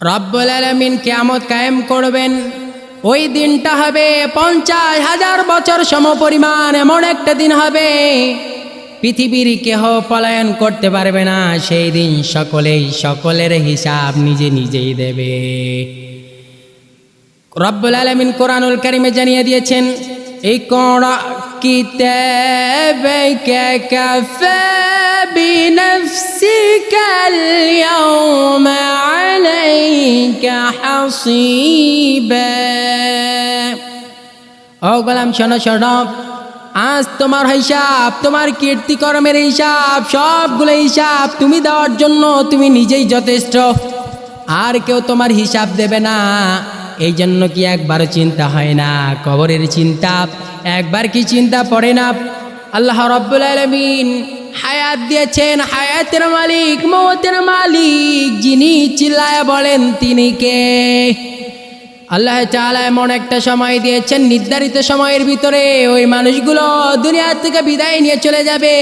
রব্বুল আলমিন কেয়ামত কায়েম করবেন। ওই দিনটা হবে পঞ্চাশ হাজার বছর সমপরিমাণ, এমন একটা দিন হবে। পৃথিবীর কেহ পলায়ন করতে পারবে না, সেই দিন সকলেই সকলের হিসাব নিজে নিজেই দেবে। রব্বুল আলমিন কোরআনুল কারিমে জানিয়ে দিয়েছেন এই কোন কিতাবে কে ক্যাফে بنفسك اليوم عليك حصيبا ও গোলাম শোনো শোনো আজ তোমার হিসাব তোমার কীর্তিকর্মের হিসাব সবগুলো হিসাব তুমি দেওয়ার জন্য তুমি নিজেই যথেষ্ট আর কেউ তোমার হিসাব দেবে না এই জন্য কি একবারও চিন্তা হয় না কবরের চিন্তা একবার কি চিন্তা পড়ে না আল্লাহ রব্বুল আলমিন হায়াত দিয়েছেন, হায়াতের মালিক মৌতের মালিক, যিনি চিল্লায় বলেন তিনি কে? আল্লাহ চালা এমন একটা সময় দিয়েছেন, নির্ধারিত সময়ের ভিতরে ওই মানুষগুলো দুনিয়া থেকে বিদায় নিয়ে চলে যাবে।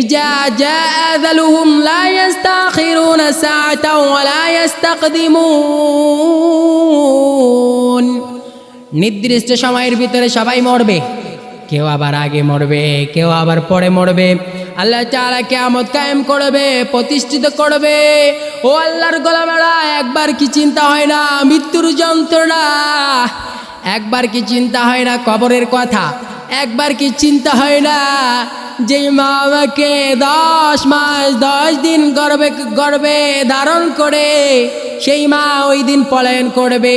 ইজা ইস্তাকদিমুন। নির্দিষ্ট সময়ের ভিতরে সবাই মরবে। কেউ আবার আগে মরবে, কেউ আবার পরে মরবে। আল্লাহ তাআলা কিয়ামত কায়েম করবে, প্রতিষ্ঠিত করবে। ও আল্লাহর গোলামেরা, একবার কি চিন্তা হয় না, মৃত্যুর যন্ত্রণা। একবার কি চিন্তা হয় না, কবরের কথা। একবার কি চিন্তা হয় না, যে মা আমাকে দশ মাস, দশ দিন গর্বে গর্বে ধারণ করে, সেই মা ওই দিন পলায়ন করবে।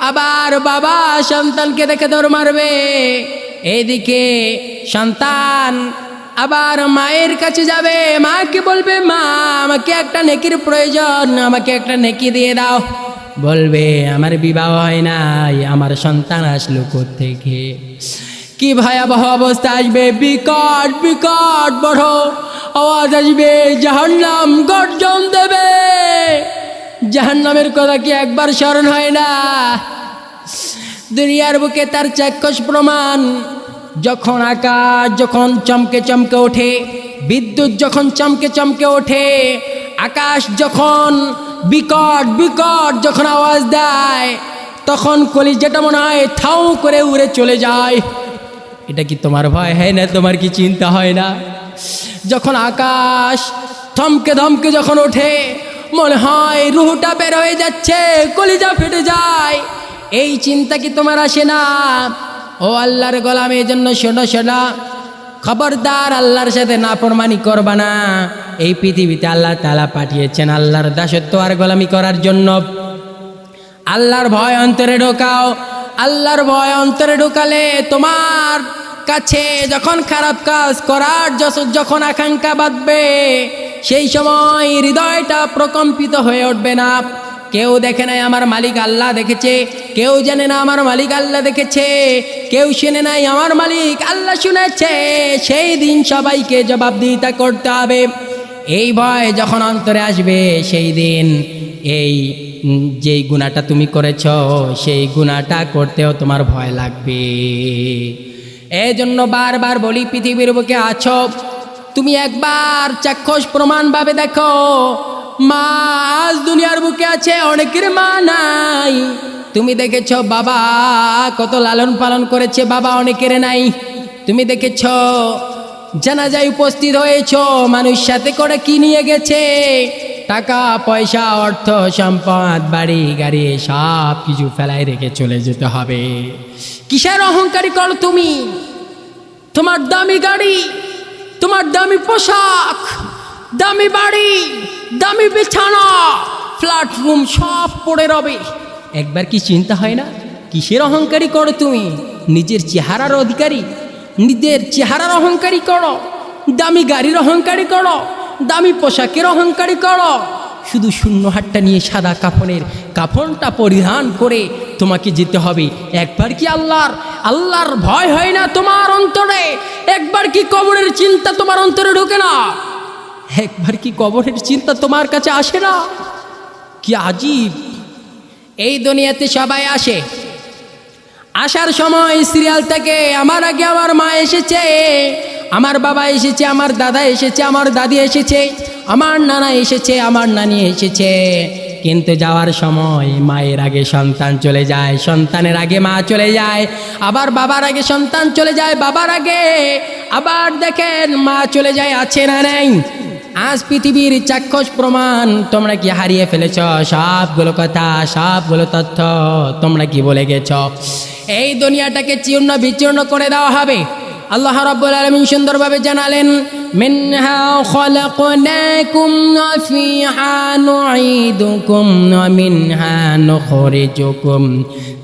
আবার বাবা সন্তানকে দেখে দৌড় মারবে। এইদিকে সন্তান আবার মায়ের কাছে যাবে। মাকে বলবে? মা, আমাকে একটা নেকির প্রয়োজন, আমাকে একটা নেকি দিয়ে দাও। বলবে, আমার বিবাহ হয় নাই, আমার সন্তান আসলো থেকে কি ভয়াবহ অবস্থা আসবে। বিকট বিকট বড় আওয়াজ আসবে। জাহান্নাম গর্জন দেবে। জাহান্নামের কথা কি একবার স্মরণ হয় না? দুনিয়ার বুকে তার চাক্ষুষ প্রমাণ। যখন আকাশ যখন চমকে চমকে ওঠে, বিদ্যুৎ যখন চমকে চমকে ওঠে, আকাশ যখন বিকট বিকট যখন আওয়াজ দেয়, তখন কলি যেটা মনে হয় থাউ করে উড়ে চলে যায়। এটা কি তোমার ভয়? হয় না, তোমার কি চিন্তা হয় না? যখন আকাশ থমকে ধমকে যখন ওঠে মনে হয় রুহুটা বের হয়ে যাচ্ছে, কলিজা ফেটে যায়। এই চিন্তা কি তোমার আসে না? ও আল্লাহর গোলাম এই জন্য শোনো, শোনা। খবরদার আল্লাহর সাথে না নাফরমানি করবা না। এই পৃথিবীতে আল্লাহ তালা পাঠিয়েছেন আল্লাহর দাসত্ব আর গোলামি করার জন্য। আল্লাহর ভয় অন্তরে ঢোকাও। আল্লাহর ভয় অন্তরে ঢোকালে তোমার কাছে যখন খারাপ কাজ করার যখন আকাঙ্ক্ষা বাঁধবে সেই সময় হৃদয়টা প্রকম্পিত হয়ে উঠবে না। কেউ দেখে নাই আমার মালিক আল্লাহ দেখেছে, কেউ জানে না আমার মালিক আল্লাহ দেখেছে, কেউ শুনে নাই আমার মালিক আল্লাহ শুনেছে। সেই দিন সবাইকে জবাবদিহিতা করতে হবে। এই ভয় যখন অন্তরে আসবে, সেই দিন এই যেই গুণাটা তুমি করেছ, সেই গুণাটা করতেও তোমার ভয় লাগবে। এই জন্য বারবার বলি, পৃথিবীর বুকে আছো তুমি একবার চাক্ষুষ প্রমাণভাবে দেখো। মা, আজ দুনিয়ার বুকে আছে অনেকের মা নাই। তুমি দেখেছ বাবা কত লালন পালন করেছে, বাবা অনেকের নাই। তুমি দেখেছ জানাজায় উপস্থিত হয়েছ, মানুষ সাথে করে কি নিয়ে গেছে। টাকা, পয়সা, অর্থ, সম্পদ, বাড়ি, গাড়ি, সব কিছু ফেলায় রেখে চলে যেতে হবে। কিসের অহংকারী করো তুমি? তোমার দামি গাড়ি? তোমার দামি পোশাক, দামি বাড়ি, দামি বিছানা ফ্ল্যাট রুম সব পড়ে রবে। একবার কি চিন্তা হয় না? কিসের অহংকারী করো তুমি? নিজের চেহারার অধিকারী। নিজের চেহারার অহংকারী করো। দামি গাড়ির অহংকারী করো। দামি পোশাকের অহংকারী করো। শুধু শূন্য হাটটা নিয়ে সাদা কাফনের কাফনটা পরিধান করে তোমাকে যেতে হবে। একবার কি আল্লাহর আল্লাহর ভয় হয় না তোমার অন্তরে? একবার কি কবরের চিন্তা তোমার অন্তরে ঢোকে না? একবার কি কবরের চিন্তা তোমার কাছে আসে না? কি আজীব। এই দুনিয়াতে সবাই আসে। আসার সময় সিরিয়াল থেকে আমার আগে আমার মা এসেছে, আমার বাবা এসেছে, আমার দাদা এসেছে, আমার দাদি এসেছে, আমার নানা এসেছে, আমার নানি এসেছে। কিন্তু যাওয়ার সময় মায়ের আগে সন্তান চলে যায়, সন্তানের আগে মা চলে যায়, আবার বাবার আগে সন্তান চলে যায়, বাবার আগে। আবার দেখেন মা চলে যায়, আছে না নেই? আজ পৃথিবীর চাক্ষুষ প্রমাণ, তোমরা কি হারিয়ে ফেলেছ? সবগুলো কথা, সবগুলো তথ্য তোমরা কি বলে গেছ? এই দুনিয়াটাকে চূর্ণ বিচূর্ণ করে দেওয়া হবে। আল্লাহ রাব্বুল আলামিন সুন্দরভাবে জানালেন, মিনহা খলাকনাকুম ওয়া ফিহা নুঈদুকুম ওয়া মিনহা নুখরিজুকুম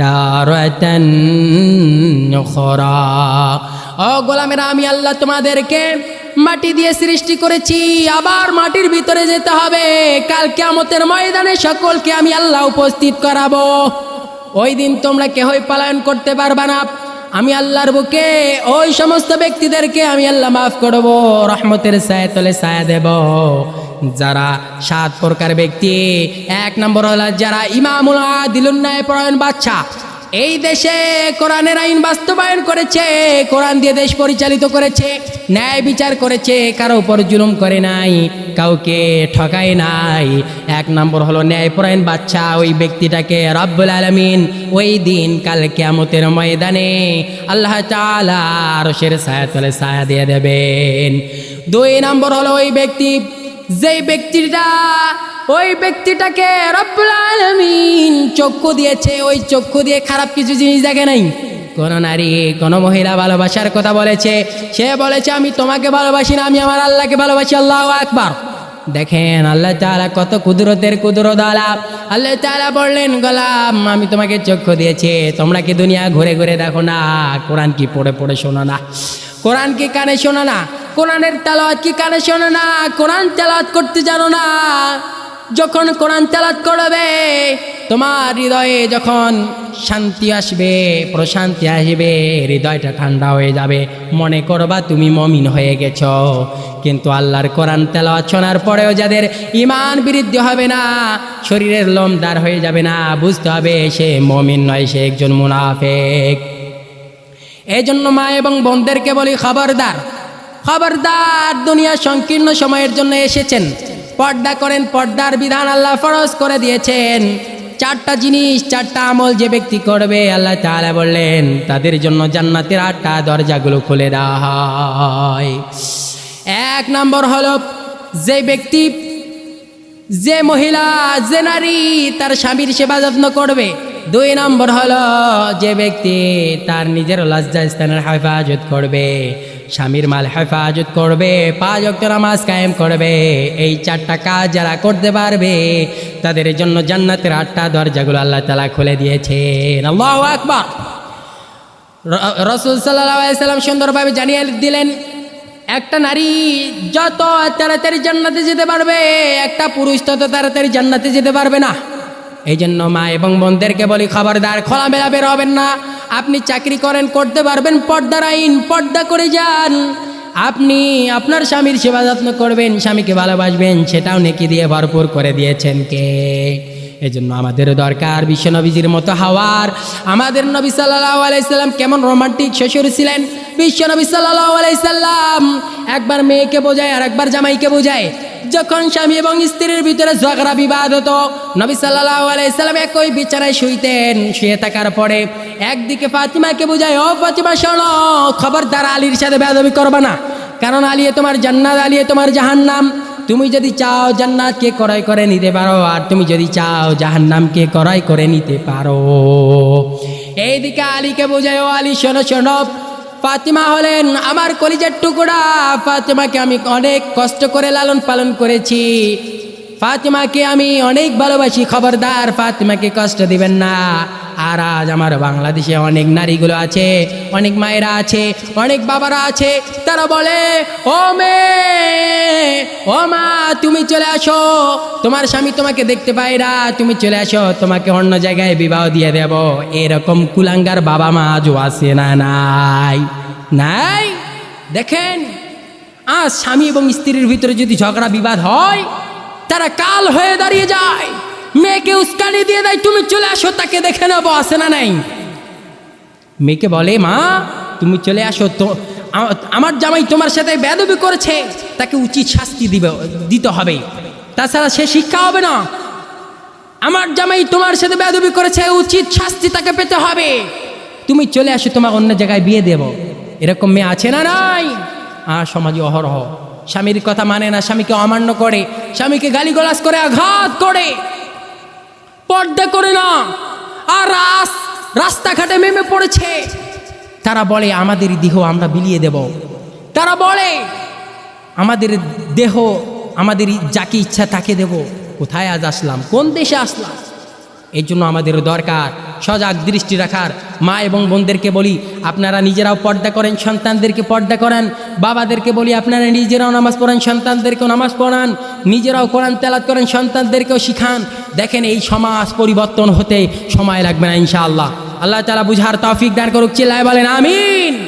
তারাতান উখরা ও গোলামেরা, আমি আল্লাহ তোমাদেরকে মাটি দিয়ে সৃষ্টি করেছি, আবার মাটির ভিতরে যেতে হবে। কাল কিয়ামতের ময়দানে সকলকে আমি আল্লাহ উপস্থিত করাবো। ওই দিন তোমরা কেহই পালায়ন করতে পারবা না। আমি আল্লাহর বুকে ওই সমস্ত ব্যক্তিদেরকে আমি আল্লাহ মাফ করব, রহমতের সায় তলে সায় দেব। যারা সাত প্রকার ব্যক্তি, এক নম্বর হলো যারা ইমামুল আদিলুন নাই পরায়ণ বাচ্চা এই দেশে কোরআনের আইন বাস্তবায়ন করেছে, কোরআন দিয়ে দেশ পরিচালিত করেছে, ন্যায় বিচার করেছে, কারও উপর জুলুম করে নাই, কাউকে ঠকায় নাই। এক নম্বর হলো ন্যায়পরায়ণ বাচ্চা, ওই ব্যক্তিটাকে রব্বুল আলমিন ওই দিন কাল কেমতের ময়দানে আল্লাহ তালা ছায়া তলে সায়া দিয়ে দেবেন। দুই নম্বর হলো ওই ব্যক্তি, যেই ব্যক্তিটা ওই ব্যক্তিটাকে রব্বুল চক্ষু দিয়েছে। ওই চক্ষু দিয়ে খারাপ কিছু জিনিস দেখে নাই? কোন নারী, কোন মহিলা ভালোবাসার কথা বলেছে। সে বলেছে, আমি তোমাকে ভালোবাসি না, আমি আমার আল্লাহকে ভালোবাসি, আল্লাহ আকবার। দেখেন, আল্লাহ তালা কত কুদরতের কুদরত আলা। আল্লাহ তাআলা বললেন, গোলাম, আমি তোমাকে চক্ষু দিয়েছে। তোমরা কি দুনিয়া ঘুরে ঘুরে দেখো না? কোরআন কি পড়ে পড়ে শোনো না? কোরআন কি কানে শোনো না? কোরআনের তেলাওয়াত কি কানে শোনো না? কোরআন তেলাওয়াত করতে জানো না? যখন কোরআন তেলাত করবে, তোমার হৃদয়ে যখন শান্তি আসবে, প্রশান্তি আসবে, হৃদয়টা ঠান্ডা হয়ে যাবে। মনে করবা তুমি মমিন হয়ে গেছ। কিন্তু আল্লাহর কোরআন তেলাওয়াত শোনার পরেও যাদের ইমান বৃদ্ধি হবে না, শরীরের লোম দার হয়ে যাবে না, বুঝতে হবে সে মমিন নয়, সে একজন মুনাফেক। এই জন্য মা এবং বোনদেরকে বলি, খবরদার। খবরদার দুনিয়া সংকীর্ণ সময়ের জন্য এসেছেন। পর্দা করেন, পর্দার বিধান আল্লাহ ফরজ করে দিয়েছেন। চারটা জিনিস, চারটা আমল যে ব্যক্তি করবে, আল্লাহ তাআলা বললেন, তাদের জন্য জান্নাতের আটটা দরজাগুলো খুলে দেওয়া হয়। এক নম্বর হলো, যে ব্যক্তি, যে মহিলা, যে নারী, তার স্বামীর সেবা যত্ন করবে। দুই নম্বর হলো, যে ব্যক্তি তার নিজের লজ্জা স্থানের হেফাজত করবে। স্বামীর মাল হেফাজত করবে, পাঁচ অক্ট নামাজ কায়েম করবে। এই চারটা কাজ যারা করতে পারবে, তাদের জন্য জান্নাতের আটটা দরজাগুলো আল্লাহ তালা খুলে আকবার। রসুল সাল্লাম সুন্দরভাবে জানিয়ে দিলেন, একটা নারী যত তাড়াতাড়ি জান্নাতে যেতে পারবে, একটা পুরুষ তত তাড়াতাড়ি জান্নাতে যেতে পারবে না। এই জন্য মা এবং বোনদেরকে বলি, খবরদার, খোলামেলা বের হবেন না। আপনি চাকরি করেন করতে পারবেন পর্দার আইন পর্দা করে যান। আপনি আপনার স্বামীর সেবা যত্ন করবেন, স্বামীকে ভালোবাসবেন, সেটাও নেকি দিয়ে ভরপুর করে দিয়েছেন কে? এই জন্য আমাদের দরকার বিশ্বনবীজির মতো হাওয়ার। আমাদের নবী সাল্লাহ আলাইসাল্লাম কেমন রোমান্টিক শ্বশুর ছিলেন? বিশ্বনবী সাল্লাহ আলাইসাল্লাম একবার মেয়েকে বোঝায় আর একবার জামাইকে বোঝায়। যখন স্বামী এবং স্ত্রীর ভিতরে ঝগড়া, বিবাদ হতো, নবী সাল্লাহ আলাইসাল্লাম একই বিছানায় শুইতেন। শুয়ে থাকার পরে একদিকে ফাতিমাকে বোঝায়, ও ফাতিমা, শোনো, খবরদার আলীর সাথে বেদবি করবা না। কারণ আলিয়ে তোমার জান্নাত আলিয়ে তোমার জাহান্নাম। তুমি যদি চাও জান্নাতকে ক্রয় করে নিতে পারো, আর তুমি যদি চাও জাহান্নামকে ক্রয় করে নিতে পারো। এইদিকে আলীকে বোঝায়, ও আলী, শোনো শোনো ফাতিমা হলেন আমার কলিজের টুকরা। ফাতিমাকে আমি অনেক কষ্ট করে লালন পালন করেছি। ফাতিমাকে আমি অনেক ভালোবাসি, খবরদার। ফাতিমাকে কষ্ট দিবেন না। আর আজ আমার বাংলাদেশে অনেক নারীগুলো আছে, অনেক মায়েরা আছে, অনেক বাবারা আছে। তারা বলে, ও মেয়ে, ও মা, তুমি চলে আসো। তোমার স্বামী তোমাকে দেখতে পায় না। তুমি চলে আসো, তোমাকে অন্য জায়গায় বিবাহ দিয়ে দেব। এরকম কুলাঙ্গার বাবা মা আজও আছে না, নাই? নাই? দেখেন আর স্বামী এবং স্ত্রীর ভিতরে যদি ঝগড়া বিবাদ হয় তারা কাল হয়ে দাঁড়িয়ে যায়। মেয়েকে উস্কানি দিয়ে দেয়, তুমি চলে আসো, তাকে দেখে নেব আসে না নাই? মেয়েকে বলে, মা, তুমি চলে আসো, তো আমার জামাই তোমার সাথে বেদবি করেছে, তাকে উচিত শাস্তি দিবে, দিতে হবে। তাছাড়া সে শিক্ষা হবে না। আমার জামাই তোমার সাথে বেদবি করেছে, উচিত শাস্তি তাকে পেতে হবে। তুমি চলে আসো, তোমার অন্য জায়গায় বিয়ে দেব। এরকম মেয়ে আছে না নাই? আর সমাজে অহরহ। স্বামীর কথা মানে না, স্বামীকে অমান্য করে, স্বামীকে গালিগালাজ করে, আঘাত করে। পর্দা করে না। আর রাস, রাস্তাঘাটে মেমে পড়েছে। তারা বলে, আমাদের দেহ আমরা বিলিয়ে দেব। তারা বলে, আমাদের দেহ, আমাদের যাকে ইচ্ছা তাকে দেব। কোথায় আজ আসলাম? কোন দেশে আসলাম? এই জন্য আমাদের দরকার সজাগ দৃষ্টি রাখার। মা এবং বোনদেরকে বলি, আপনারা নিজেরাও পর্দা করেন, সন্তানদেরকে পর্দা করেন। বাবাদেরকে বলি, আপনারা নিজেরাও নামাজ পড়েন, সন্তানদেরকেও নামাজ পড়ান। নিজেরাও কোরআন তেলাত করেন, সন্তানদেরকেও শিখান। দেখেন এই সমাজ পরিবর্তন হতে সময় লাগবে না ইনশাআল্লাহ। আল্লাহ তালা বুঝার তফিক দান করুক, চিল্লায় বলেন, আমিন।